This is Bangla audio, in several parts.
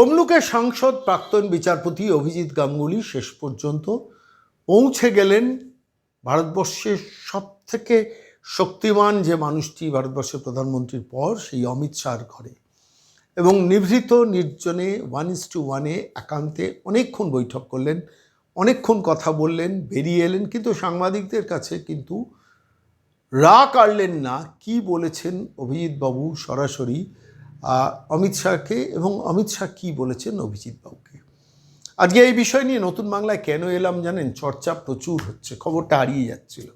তমলুকের সাংসদ প্রাক্তন বিচারপতি অভিজিৎ গাঙ্গুলি শেষ পর্যন্ত পৌঁছে গেলেন ভারতবর্ষের সব থেকে শক্তিমান যে মানুষটি ভারতবর্ষের প্রধানমন্ত্রীর পর, সেই অমিত শাহর ঘরে। এবং নিভৃত নির্জনে ওয়ান ইস টু ওয়ানে একান্তে অনেকক্ষণ বৈঠক করলেন, অনেকক্ষণ কথা বললেন, বেরিয়ে এলেন, কিন্তু সাংবাদিকদের কাছে কিন্তু রা কাড়লেন না। কি বলেছেন অভিজিৎবাবু সরাসরি? অমিত শাহকে এবং অমিত শাহ কী বলেছেন অভিজিৎ বাবুকে? আজকে এই বিষয় নিয়ে নতুন বাংলায় কেন এলাম জানেন? চর্চা প্রচুর হচ্ছে, খবরটা হারিয়ে যাচ্ছিল।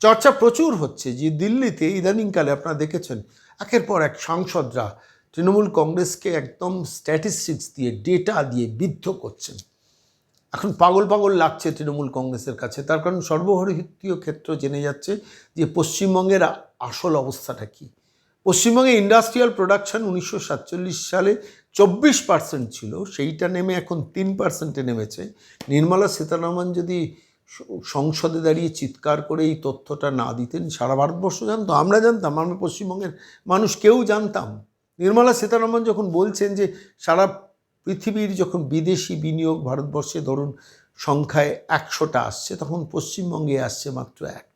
চর্চা প্রচুর হচ্ছে, যে দিল্লিতে ইদানিংকালে আপনারা দেখেছেন, একের পর এক সাংসদরা তৃণমূল কংগ্রেসকে একদম স্ট্যাটিস্টিক্স দিয়ে ডেটা দিয়ে বিদ্ধ করছেন। এখন পাগল পাগল লাগছে তৃণমূল কংগ্রেসের কাছে, তার কারণ সর্বভারতীয় ক্ষেত্র জেনে যাচ্ছে যে পশ্চিমবঙ্গের আসল অবস্থাটা কী। পশ্চিমবঙ্গে ইন্ডাস্ট্রিয়াল প্রোডাকশন উনিশশো সাতচল্লিশ সালে চব্বিশ পার্সেন্ট ছিল, সেইটা নেমে এখন তিন পার্সেন্টে নেমেছে। নির্মলা সীতারামন যদি সংসদে দাঁড়িয়ে চিৎকার করে এই তথ্যটা না দিতেন, সারা ভারতবর্ষ জানতো, আমরা জানতাম, আমরা পশ্চিমবঙ্গের মানুষ কেউ জানতাম। নির্মলা সীতারামন যখন বলছেন যে সারা পৃথিবীর যখন বিদেশি বিনিয়োগ ভারতবর্ষে ধরুন সংখ্যায় একশোটা আসছে, তখন পশ্চিমবঙ্গে আসছে মাত্র একটা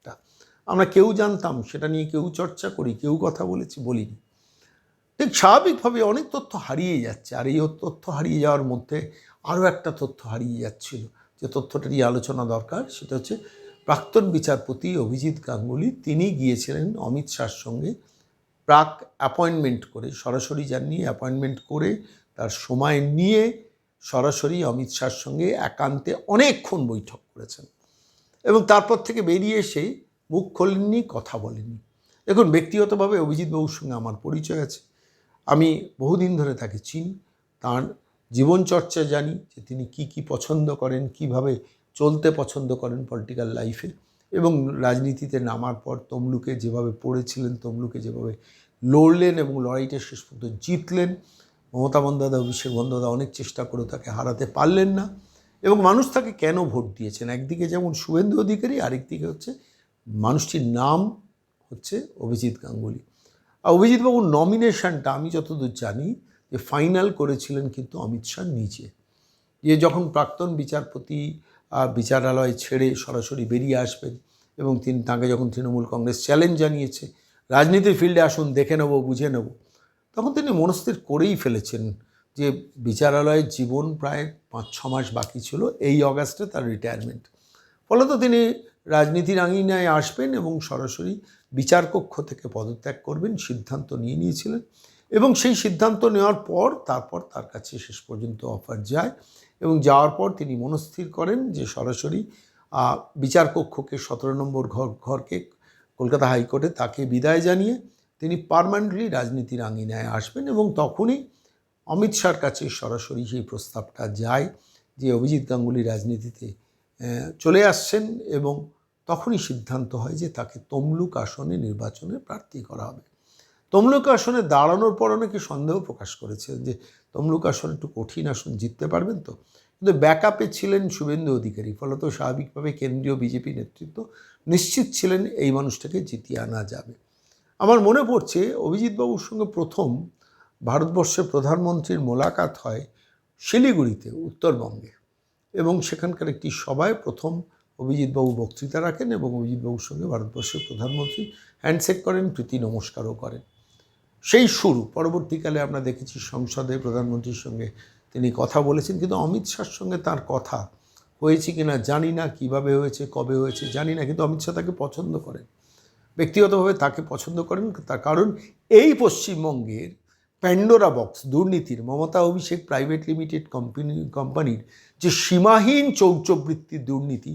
আমরা কেউ জানতাম, সেটা নিয়ে কেউ চর্চা করি, কেউ কথা বলেছি, বলিনি। ঠিক স্বাভাবিকভাবে অনেক তথ্য হারিয়ে যাচ্ছে, আর এই তথ্য হারিয়ে যাওয়ার মধ্যে আরও একটা তথ্য হারিয়ে যাচ্ছিল। যে তথ্যটা নিয়ে আলোচনা দরকার, সেটা হচ্ছে প্রাক্তন বিচারপতি অভিজিৎ গাঙ্গুলি, তিনি গিয়েছিলেন অমিত শাহর সঙ্গে প্রাক অ্যাপয়েন্টমেন্ট করে, সরাসরি যাননি অ্যাপয়েন্টমেন্ট করে তার সময় নিয়ে সরাসরি অমিত শাহর সঙ্গে একান্তে অনেকক্ষণ বৈঠক করেছেন। এবং তারপর থেকে বেরিয়ে এসে মুখ খোলেননি, কথা বলেননি। দেখুন, ব্যক্তিগতভাবে অভিজিৎ বাবুর সঙ্গে আমার পরিচয় আছে। আমি বহুদিন ধরে তাকে চিনি, তার জীবনচর্চা জানি যে তিনি কি কি পছন্দ করেন, কীভাবে চলতে পছন্দ করেন পলিটিক্যাল লাইফে এবং রাজনীতিতে নামার পর তমলুকে যেভাবে পড়েছিলেন, তমলুকে যেভাবে লড়লেন এবং লড়াইটা শেষ পর্যন্ত জিতলেন, মমতা বন্দ্যোপাধ্যায় অভিষেক বন্দ্যোপাধ্যায় অনেক চেষ্টা করে তাকে হারাতে পারলেন না এবং মানুষ তাকে কেন ভোট দিয়েছেন? একদিকে যেমন শুভেন্দু অধিকারী, আরেকদিকে হচ্ছে মানুষটির নাম হচ্ছে অভিজিৎ গাঙ্গুলি। আর অভিজিৎবাবুর নমিনেশনটা আমি যতদূর জানি যে ফাইনাল করেছিলেন কিন্তু অমিত শাহ নিজে। যে যখন প্রাক্তন বিচারপতি বিচারালয় ছেড়ে সরাসরি বেরিয়ে আসবেন এবং তিনি তাকে যখন তৃণমূল কংগ্রেস চ্যালেঞ্জ জানিয়েছে, রাজনীতির ফিল্ডে আসুন, দেখে নেব, বুঝে নেব, তখন তিনি মনস্থির করেই ফেলেছেন যে বিচারালয়ের জীবন প্রায় পাঁচ ছ মাস বাকি ছিল, এই অগাস্টে তার রিটায়ারমেন্ট ফলত তিনি রাজনীতির আঙিনায় আসবেন এবং সরাসরি বিচারকক্ষ থেকে পদত্যাগ করবেন, সিদ্ধান্ত নিয়ে নিয়েছিলেন এবং সেই সিদ্ধান্ত নেওয়ার পর তারপর তার কাছে শেষ পর্যন্ত অফার যায় এবং যাওয়ার পর তিনি মনস্থির করেন যে সরাসরি বিচারকক্ষকে সতেরো নম্বর ঘর, ঘরকে কলকাতা হাইকোর্টে তাকে বিদায় জানিয়ে তিনি পার্মানেন্টলি রাজনীতির আঙিনায় আসবেন এবং তখনই অমিত শাহর কাছে সরাসরি সেই প্রস্তাবটা যায় যে অভিজিৎ গাঙ্গুলি রাজনীতিতে চলে আসছেন এবং তখনই সিদ্ধান্ত হয় যে তাকে তমলুক আসনে নির্বাচনে প্রার্থী করা হবে। তমলুক আসনে দাঁড়ানোর পর অনেকে সন্দেহ প্রকাশ করেছে যে তমলুক আসন একটু কঠিন আসন জিততে পারবেন তো। কিন্তু ব্যাকআপে ছিলেন শুভেন্দু অধিকারী, ফলত স্বাভাবিকভাবে কেন্দ্রীয় বিজেপি নেতৃত্ব নিশ্চিত ছিলেন এই মানুষটাকে জিতিয়ে আনা যাবে। আমার মনে পড়ছে অভিজিৎবাবুর সঙ্গে প্রথম ভারতবর্ষের প্রধানমন্ত্রীর মোলাকাত হয় শিলিগুড়িতে, উত্তরবঙ্গে। এবং সেখানকার একটি সভায় প্রথম অভিজিৎবাবু বক্তৃতা রাখেন এবং অভিজিৎবাবুর সঙ্গে ভারতবর্ষের প্রধানমন্ত্রী হ্যান্ডশেক করেন, প্রীতি নমস্কারও করেন। সেই শুরু, পরবর্তীকালে আমরা দেখেছি সংসদে প্রধানমন্ত্রীর সঙ্গে তিনি কথা বলেছেন, কিন্তু অমিত শাহর সঙ্গে তার কথা হয়েছে কিনা জানি না, কীভাবে হয়েছে, কবে হয়েছে জানি না, কিন্তু অমিত শাহ তাকে পছন্দ করেন। ব্যক্তিগতভাবে তাকে পছন্দ করেন, তার কারণ এই পশ্চিমবঙ্গের প্যান্ডোরা বক্স দুর্নীতির, Mamata Abhishek private limited company কোম্পানির যে সীমাহীন চৌর্যবৃত্তি দুর্নীতি,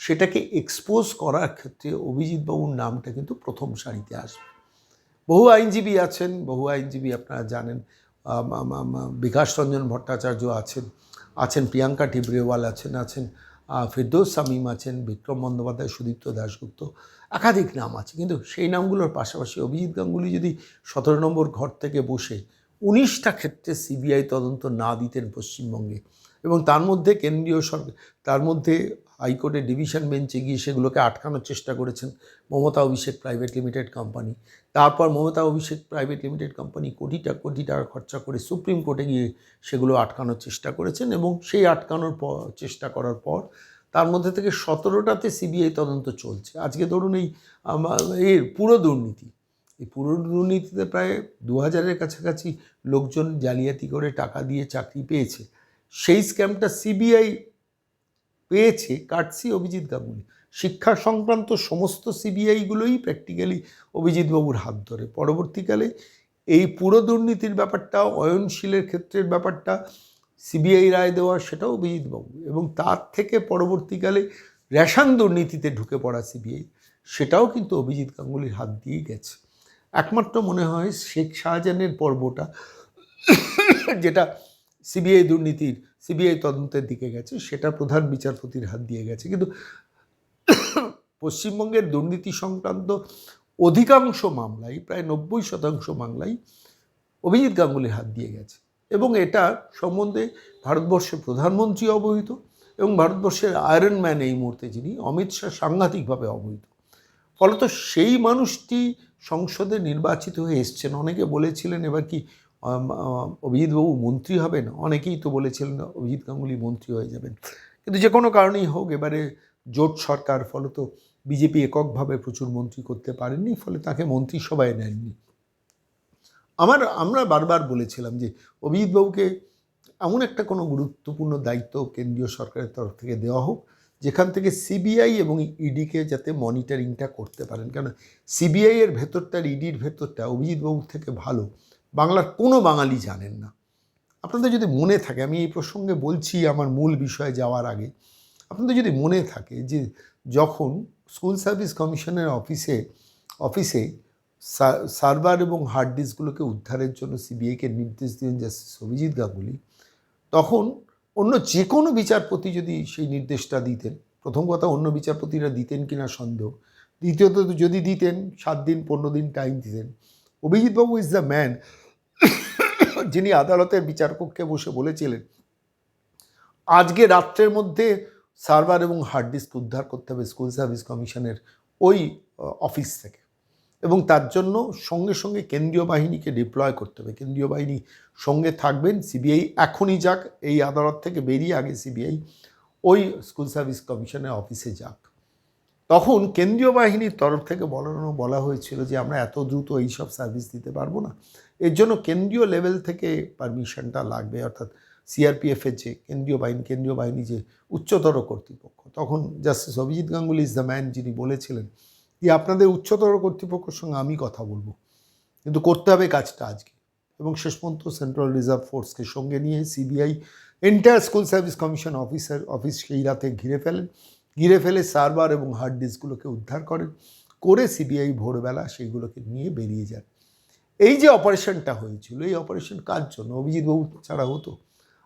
সেটাকে এক্সপোজ করার ক্ষেত্রে অভিজিৎবাবুর নামটা কিন্তু প্রথম সারিতে আসবে। বহু আইনজীবী আছেন, বহু আইনজীবী আপনারা জানেন বিকাশ রঞ্জন ভট্টাচার্য আছেন আছেন প্রিয়াঙ্কা টিবরেওয়াল আছেন আছেন ফিরদৌস সামিম আছেন, বিক্রম বন্দ্যোপাধ্যায়, সুদীপ্ত দাশগুপ্ত, একাধিক নাম আছে। কিন্তু সেই নামগুলোর পাশাপাশি অভিজিৎ গাঙ্গুলি যদি সতেরো নম্বর ঘর থেকে বসে উনিশটা ক্ষেত্রে সিবিআই তদন্ত না দিতেন পশ্চিমবঙ্গে, এবং তার মধ্যে কেন্দ্রীয় সরকার, তার মধ্যে হাইকোর্টের ডিভিশন বেঞ্চে গিয়ে সেগুলোকে আটকানোর চেষ্টা করেছেন Mamata Abhishek private limited company. তারপর Mamata Abhishek private limited company কোটিটা কোটি টাকা খরচা করে সুপ্রিম কোর্টে গিয়ে সেগুলো আটকানোর চেষ্টা করেছেন এবং সেই আটকানোর চেষ্টা করার পর তার মধ্যে থেকে সতেরোটাতে সিবিআই তদন্ত চলছে। আজকে ধরুন এই এর পুরো দুর্নীতি। এই পুরো দুর্নীতিতে প্রায় দু হাজারের কাছাকাছি লোকজন জালিয়াতি করে টাকা দিয়ে চাকরি পেয়েছে। সেই স্ক্যামটা সিবিআই পেয়েছে কাটসি অভিজিৎ গাঙ্গুলি। শিক্ষা সংক্রান্ত সমস্ত সিবিআইগুলোই প্র্যাকটিক্যালি অভিজিৎবাবুর হাত ধরে। পরবর্তীকালে এই পুরো দুর্নীতির ব্যাপারটা অয়নশীলের ক্ষেত্রের ব্যাপারটা সিবিআই রায় দেওয়া, সেটাও অভিজিৎবাবু এবং তার থেকে পরবর্তীকালে রেশন দুর্নীতিতে ঢুকে পড়া সিবিআই সেটাও কিন্তু অভিজিৎ গাঙ্গুলির হাত দিয়েই গেছে। একমাত্র মনে হয় শেখ শাহজাহানের পর্বটা, যেটা সিবিআই দুর্নীতির সিবিআই তদন্তের দিকে গেছে, সেটা প্রধান বিচারপতির হাত দিয়ে গেছে। কিন্তু পশ্চিমবঙ্গের দুর্নীতি সংক্রান্ত অধিকাংশ মামলাই, প্রায় নব্বই শতাংশ মামলাই অভিজিৎ গাঙ্গুলির হাত দিয়ে গেছে। এবং এটা সম্বন্ধে ভারতবর্ষের প্রধানমন্ত্রী অবহিত এবং ভারতবর্ষের আয়রন ম্যান এই মুহূর্তে যিনি, অমিত শাহ সাংঘাতিকভাবে অবহিত। ফলত সেই মানুষটি সংসদে নির্বাচিত হয়ে এসছেন। অনেকে বলেছিলেন এবার কি অভিজিৎবাবু মন্ত্রী হবেন? অনেকেই তো বলেছিলেন অভিজিৎ গাঙ্গুলি মন্ত্রী হয়ে যাবেন। কিন্তু যে কোনো কারণেই হোক, এবারে জোট সরকার, ফলত বিজেপি এককভাবে প্রচুর মন্ত্রী করতে পারেননি, ফলে তাকে মন্ত্রিসভায় নেননি। আমার, আমরা বারবার বলেছিলাম যে অভিজিৎবাবুকে এমন একটা কোনো গুরুত্বপূর্ণ দায়িত্ব কেন্দ্রীয় সরকারের তরফ থেকে দেওয়া হোক, যেখান থেকে সিবিআই এবং ইডিকে যাতে মনিটরিংটা করতে পারেন। কারণ সিবিআই এর ভেতরটা আর ইডির ভেতরটা অভিজিৎবাবুর থেকে ভালো। বাংলার কোনো বাঙালি জানেন না। আপনাদের যদি মনে থাকে, আমি এই প্রসঙ্গে বলছি আমার মূল বিষয়ে যাওয়ার আগে, আপনাদের যদি মনে থাকে যে যখন স্কুল সার্ভিস কমিশনের অফিসে অফিসে সার্ভার এবং হার্ড ডিস্কগুলোকে উদ্ধারের জন্য সিবিআইকে নির্দেশ দিলেন জাস্টিস অভিজিৎ গাঙ্গুলি, তখন অন্য যে কোনো বিচারপতি যদি সেই নির্দেশটা দিতেন, প্রথম কথা অন্য বিচারপতিরা দিতেন কিনা সন্দেহ, দ্বিতীয়ত যদি দিতেন, সাত দিন, পনেরো দিন টাইম দিতেন, অভিজিৎবাবু ইজ দ্য ম্যান যিনি আদালতের বিচারকক্ষে বসে বলেছিলেন, আজকে রাত্রের মধ্যে সার্ভার এবং হার্ড ডিস্ক উদ্ধার করতে হবে স্কুল সার্ভিস কমিশনের ওই অফিস থেকে। এবং তার জন্য সঙ্গে সঙ্গে কেন্দ্রীয় বাহিনীকে ডিপ্লয় করতে হবে। কেন্দ্রীয় বাহিনী সঙ্গে থাকবেন, সিবিআই এখনই যাক, এই আদালত থেকে বেরিয়ে আগে সিবিআই ওই স্কুল সার্ভিস কমিশনের অফিসে যাক। তখন কেন্দ্রীয় বাহিনীর তরফ থেকে বলানো, বলা হয়েছিল যে আমরা এত দ্রুত এইসব সার্ভিস দিতে পারব না। এর জন্য কেন্দ্রীয় লেভেল থেকে পারমিশনটা লাগবে, অর্থাৎ সিআরপিএফের যে কেন্দ্রীয় বাহিনী কেন্দ্রীয় বাহিনী যে উচ্চতর কর্তৃপক্ষ, তখন justice Abhijit Ganguly is the man যিনি বলেছিলেন যে আপনাদের উচ্চতর কর্তৃপক্ষের সঙ্গে আমি কথা বলব। কিন্তু করতে হবে কাজটা আজকে। এবং শেষ পর্যন্ত সেন্ট্রাল রিজার্ভ ফোর্সকে সঙ্গে নিয়ে CBI entire school service commission officer office সেই রাতে ঘিরে ফেলেন। ঘিরে ফেলে সার্ভার এবং হার্ড ডিস্কগুলোকে উদ্ধার করেন। করে সিবিআই ভোরবেলা সেইগুলোকে নিয়ে বেরিয়ে যান। এই যে অপারেশনটা হয়েছিল, এই অপারেশন কার জন্য? অভিজিৎবাবু ছাড়া হতো।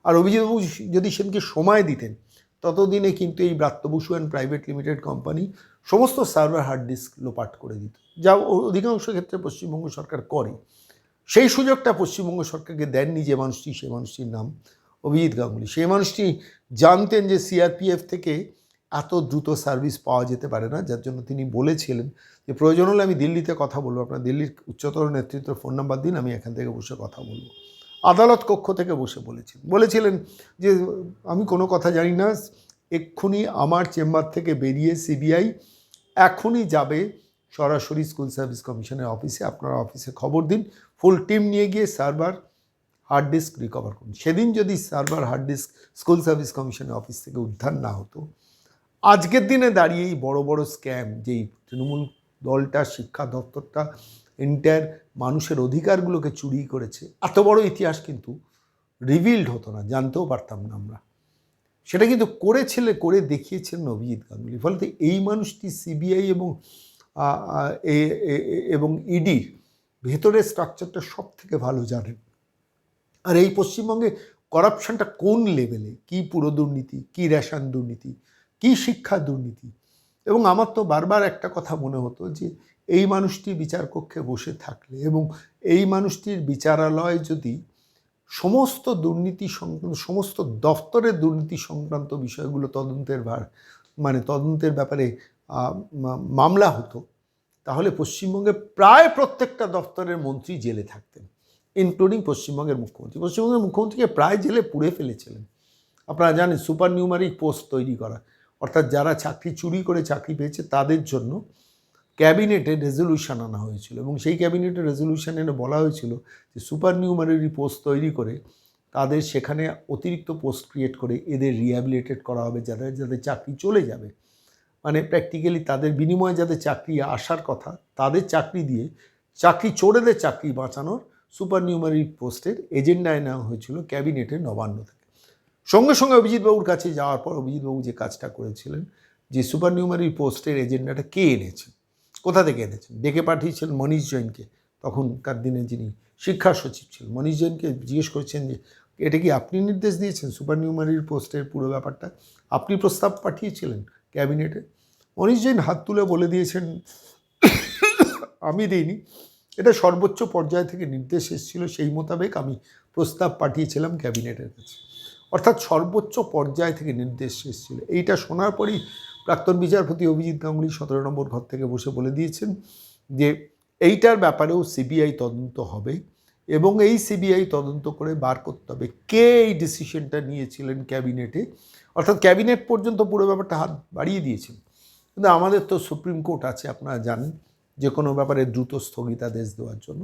আর অভিজিৎবাবু যদি সেদিনকে সময় দিতেন, ততদিনে কিন্তু এই Bratya Basu and private limited company সমস্ত সার্ভার হার্ড ডিস্ক লোপাট করে দিত। যা অধিকাংশ ক্ষেত্রে পশ্চিমবঙ্গ সরকার করে। সেই সুযোগটা পশ্চিমবঙ্গ সরকারকে দেননি যে মানুষটি সেই মানুষটির নাম অভিজিৎ গাঙ্গুলি। সেই মানুষটি জানতেন যে সিআরপিএফ থেকে এত দ্রুত সার্ভিস পাওয়া যেতে পারে না, যার জন্য তিনি বলেছিলেন যে, প্রয়োজন হলে আমি দিল্লিতে কথা বলব, আপনার দিল্লির উচ্চতর নেতৃত্বের ফোন নাম্বার দিন, আমি এখান থেকে বসে কথা বলব। আদালত কক্ষ থেকে বসে বলেছিলেন বলেছিলেন যে, আমি কোনো কথা জানি না, এক্ষুনি আমার চেম্বার থেকে বেরিয়ে সিবিআই এখনই যাবে, সরাসরি স্কুল সার্ভিস কমিশনের অফিসে, আপনারা অফিসে খবর দিন, ফুল টিম নিয়ে গিয়ে সার্ভার হার্ড ডিস্ক রিকভার করুন। সেদিন যদি server hard disk school service কমিশনের অফিস থেকে উদ্ধার না হতো আজকের দিনে দাঁড়িয়ে এই বড় বড় স্ক্যাম যেই তৃণমূল দলটা, শিক্ষা দপ্তরটা এন্টায়ার মানুষের অধিকারগুলোকে চুরি করেছে, এত বড় ইতিহাস কিন্তু রিভিল্ড হতো না, জানতেও পারতাম না আমরা। সেটা কিন্তু করেছিলে, করে দেখিয়েছিলেন অভিজিৎ গাঙ্গুলি। ফলে এই মানুষটি সিবিআই এবং এবং ইডির ভেতরের স্ট্রাকচারটা সব থেকে ভালো জানেন। আর এই পশ্চিমবঙ্গে করাপশনটা কোন লেভেলে কি পুরো দুর্নীতি, কি রেশন দুর্নীতি? কি শিক্ষা দুর্নীতি? এবং আমার তো বারবার একটা কথা মনে হতো যে, এই মানুষটি বিচারকক্ষে বসে থাকলে এবং এই মানুষটির বিচারালয় যদি সমস্ত দুর্নীতি সংক্রান্ত সমস্ত দফতরের দুর্নীতি সংক্রান্ত বিষয়গুলো তদন্তের ভার মানে তদন্তের ব্যাপারে মামলা হতো, তাহলে পশ্চিমবঙ্গে প্রায় প্রত্যেকটা দফতরের মন্ত্রী জেলে থাকতেন ইনক্লুডিং পশ্চিমবঙ্গের মুখ্যমন্ত্রী। পশ্চিমবঙ্গের মুখ্যমন্ত্রীকে প্রায় জেলে পুড়ে ফেলেছিলেন। আপনারা জানেন, সুপার নিউমারিক পোস্ট তৈরি করা অর্থাৎ যারা চাকরি চুরি করে চাকরি পেয়েছে তাদের জন্য ক্যাবিনেটে রেজলিউশন আনা হয়েছিল এবং সেই ক্যাবিনেটে রেজলিউশন এনে বলা হয়েছিল যে সুপার নিউমারি পোস্ট তৈরি করে তাদের সেখানে অতিরিক্ত পোস্ট ক্রিয়েট করে এদের রিহ্যাবিলিটেড করা হবে যাদের যাদের চাকরি চলে যাবে। মানে প্র্যাকটিক্যালি তাদের বিনিময়ে যাদের চাকরি আসার কথা, তাদের চাকরি দিয়ে চাকরি চোরেদের চাকরি বাঁচানোর সুপার নিউমারি পোস্টের এজেন্ডায় নেওয়া হয়েছিল ক্যাবিনেটের নবান্ন থেকে সঙ্গে সঙ্গে অভিজিৎবাবুর কাছে যাওয়ার পর অভিজিৎবাবু যে কাজটা করেছিলেন, যে সুপার নিউমারি পোস্টের এজেন্ডাটা কে এনেছেন? কোথা থেকে এনেছেন? ডেকে পাঠিয়েছিলেন মনীষ জৈনকে। তখনকার দিনে যিনি শিক্ষা সচিব ছিলেন, মনীষ জৈনকে জিজ্ঞেস করেছেন যে, এটা কি আপনি নির্দেশ দিয়েছেন সুপার নিউমারির পোস্টের পুরো ব্যাপারটা? আপনি প্রস্তাব পাঠিয়েছিলেন ক্যাবিনেটে? মনীষ জৈন হাত তুলে বলে দিয়েছেন, আমি দিইনি। এটা সর্বোচ্চ পর্যায় থেকে নির্দেশ এসেছিল, সেই মোতাবেক আমি প্রস্তাব পাঠিয়েছিলাম ক্যাবিনেটের কাছে। অর্থাৎ সর্বোচ্চ পর্যায় থেকে নির্দেশ এসেছিল। এইটা শোনার পরেই প্রাক্তন বিচারপতি অভিজিৎ গাঙ্গুলি সতেরো নম্বর ঘর থেকে বসে বলে দিয়েছেন যে, এইটার ব্যাপারেও সিবিআই তদন্ত হবে এবং এই সিবিআই তদন্ত করে বার করতে হবে। কে এই ডিসিশনটা নিয়েছিলেন ক্যাবিনেটে? অর্থাৎ ক্যাবিনেট পর্যন্ত পুরো ব্যাপারটা হাত বাড়িয়ে দিয়েছেন। কিন্তু আমাদের তো সুপ্রিম কোর্ট আছে, আপনারা জানেন যে কোনো ব্যাপারে দ্রুত স্থগিতাদেশ দেওয়ার জন্য।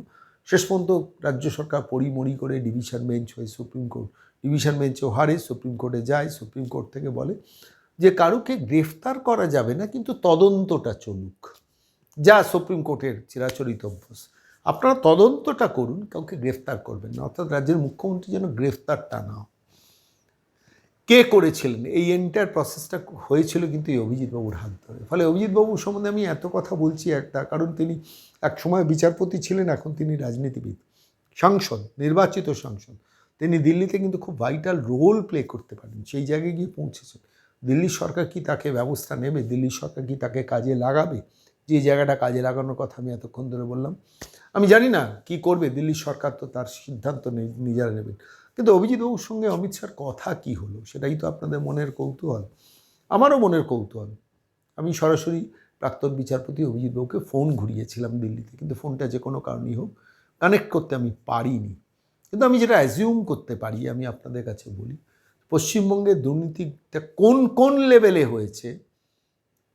শেষ পর্যন্ত রাজ্য সরকার পরিমরি করে ডিভিশন বেঞ্চ হয়ে সুপ্রিম কোর্ট ডিভিশন বেঞ্চেও হারে, সুপ্রিম কোর্টে যায়, সুপ্রিম কোর্ট থেকে বলে যে কারুকে গ্রেফতার করা যাবে না, কিন্তু তদন্তটা চলুক। যা সুপ্রিম কোর্টের চিরাচরিত অভ্যাস আপনারা তদন্তটা করুন, কাউকে গ্রেফতার করবেন না, অর্থাৎ রাজ্যের মুখ্যমন্ত্রী যেন গ্রেফতারটা না। কে করেছিলেন? এই এন্টার প্রসেসটা হয়েছিল কিন্তু এই অভিজিৎবাবুর হাত ধরে। ফলে অভিজিৎবাবু সম্বন্ধে আমি এত কথা বলছি একটা, কারণ তিনি এক সময় বিচারপতি ছিলেন, এখন তিনি রাজনীতিবিদ। সাংসদ, নির্বাচিত সাংসদ। তিনি দিল্লিতে কিন্তু খুব ভাইটাল রোল প্লে করতে পারেন, সেই জায়গায় গিয়ে পৌঁছেছেন। দিল্লি সরকার কি তাকে ব্যবস্থা নেবে? দিল্লি সরকার কি তাকে কাজে লাগাবে? যে জায়গাটা কাজে লাগানোর কথা আমি এতক্ষণ ধরে বললাম। আমি জানি না কি করবে দিল্লি সরকার তো তার সিদ্ধান্ত নিজেরা নেবেন। কিন্তু অভিজিৎ বাবুর সঙ্গে অমিত শাহর কথা কি হলো, সেটাই তো আপনাদের মনের কৌতূহল। আমারও মনের কৌতূহল। আমি সরাসরি প্রাক্তন বিচারপতি অভিজিৎবাবুকে ফোন ঘুরিয়েছিলাম দিল্লিতে, কিন্তু ফোনটা যে কোনো কারণেই হোক কানেক্ট করতে আমি পারিনি। কিন্তু আমি যেটা অ্যাজিউম করতে পারি, আমি আপনাদের কাছে বলি পশ্চিমবঙ্গের দুর্নীতিটা কোন কোন লেভেলে হয়েছে?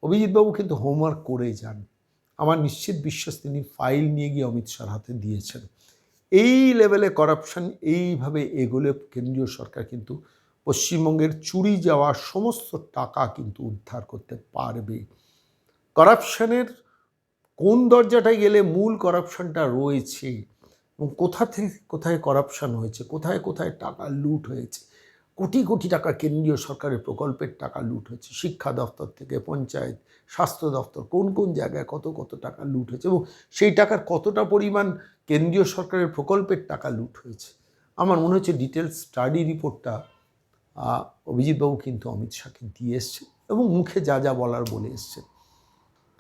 অভিজিৎবাবু কিন্তু হোমওয়ার্ক করে যান। আমার নিশ্চিত বিশ্বাস তিনি ফাইল নিয়ে গিয়ে অমিত শাহর হাতে দিয়েছেন। এই লেভেলে করাপশন এইভাবে এগোলে কেন্দ্রীয় সরকার কিন্তু পশ্চিমবঙ্গের চুরি যাওয়া সমস্ত টাকা কিন্তু উদ্ধার করতে পারবে। করাপশনের কোন দরজাটায় গেলে মূল করাপশনটা রয়েছে? এবং কোথা থেকে কোথায় করাপশন হয়েছে, কোথায় কোথায় টাকা লুট হয়েছে, কোটি কোটি টাকা কেন্দ্রীয় সরকারের প্রকল্পের টাকা লুট হয়েছে, শিক্ষা দপ্তর থেকে পঞ্চায়েত, স্বাস্থ্য দপ্তর কোন কোন জায়গায় কত কত টাকা লুট হয়েছে এবং সেই টাকার কতটা পরিমাণ কেন্দ্রীয় সরকারের প্রকল্পের টাকা লুট হয়েছে? আমার মনে হচ্ছে ডিটেলস স্টাডি রিপোর্টটা অভিজিৎবাবু কিন্তু অমিত শাহকে দিয়ে এসছে এবং মুখে যা যা বলার বলে এসছেন।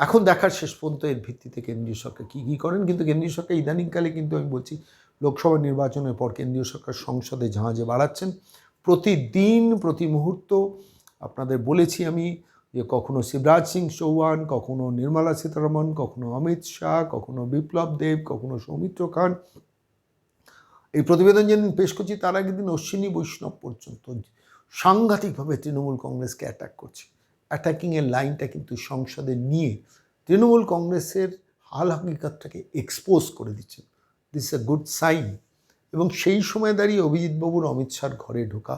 এখন দেখার শেষ পর্যন্ত এর ভিত্তিতে কেন্দ্রীয় সরকার কী কী করেন? কিন্তু কেন্দ্রীয় সরকার ইদানিংকালে কিন্তু আমি বলছি, লোকসভা নির্বাচনের পর কেন্দ্রীয় সরকার সংসদে জাহাজে বাড়াচ্ছেন। প্রতিদিন, প্রতি মুহূর্ত আপনাদের বলেছি আমি যে কখনো শিবরাজ সিং চৌহান, কখনো নির্মলা সীতারমন, কখনো অমিত শাহ, কখনো বিপ্লব দেব, কখনো সৌমিত্র খান। এই প্রতিবেদন যেদিন পেশ করছি, তার আগের দিন অশ্বিনী বৈষ্ণব পর্যন্ত সাংঘাতিকভাবে তৃণমূল কংগ্রেসকে অ্যাটাক করছে। অ্যাটাকিংয়ের লাইনটা কিন্তু সংসদে নিয়ে তৃণমূল কংগ্রেসের হাল হাকিকতটাকে এক্সপোজ করে দিচ্ছেন দিস এ গুড সাইন এবং সেই সময় দাঁড়িয়ে অভিজিৎবাবুর অমিত শাহর ঘরে ঢোকা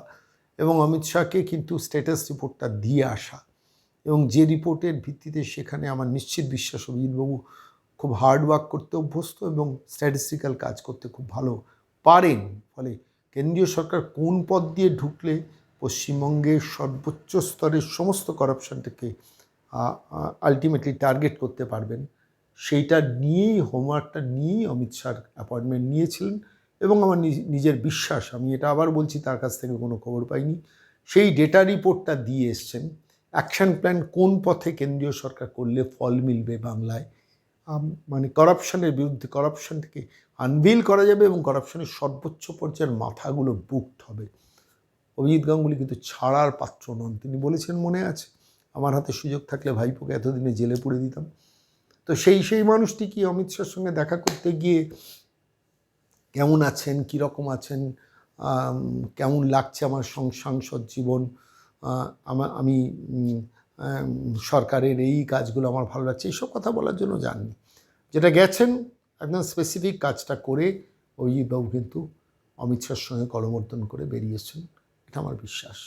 এবং অমিত শাহকে কিন্তু স্ট্যাটাস রিপোর্টটা দিয়ে আসা। এবং যে রিপোর্টের ভিত্তিতে সেখানে আমার নিশ্চিত বিশ্বাস অভিজিৎবাবু খুব হার্ড ওয়ার্ক করতে অভ্যস্ত এবং স্ট্যাটিস্টিক্যাল কাজ করতে খুব ভালো পারেন। ফলে কেন্দ্রীয় সরকার কোন পথ দিয়ে ঢুকলে পশ্চিমবঙ্গের সর্বোচ্চ স্তরের সমস্ত করাপশনটাকে আলটিমেটলি টার্গেট করতে পারবেন। সেইটা নিয়েই হোমওয়ার্কটা নিয়েই অমিত শাহর অ্যাপয়েন্টমেন্ট নিয়েছিলেন এবং আমার নিজ- নিজের বিশ্বাস, আমি এটা আবার বলছি, তার কাছ থেকে কোনো খবর পাইনি। সেই ডেটা রিপোর্টটা দিয়ে এসছেন। অ্যাকশন প্ল্যান কোন পথে কেন্দ্রীয় সরকার করলে ফল মিলবে বাংলায়? মানে করাপশনের বিরুদ্ধে করাপশনটাকে আনভিল করা যাবে এবং করাপশনের সর্বোচ্চ পর্যায়ের মাথাগুলো বুকড হবে। অভিজিৎ গাঙ্গুলি কিন্তু ছাড়ার পাত্র নন। তিনি বলেছেন, মনে আছে, আমার হাতে সুযোগ থাকলে ভাইপোকে এতদিনে জেলে পুড়ে দিতাম। তো সেই সেই মানুষটি কি অমিত শাহর সঙ্গে দেখা করতে গিয়ে কেমন আছেন কী রকম আছেন কেমন লাগছে আমার সাংসদ জীবন? আমা, আমি সরকারের এই কাজগুলো আমার ভালো লাগছে এইসব কথা বলার জন্য যাননি। যেটা গেছেন, একদম স্পেসিফিক কাজটা করে অভিজিৎবাবু কিন্তু অমিত শাহর সঙ্গে করমর্দন করে বেরিয়েছেন। এটা আমার বিশ্বাস।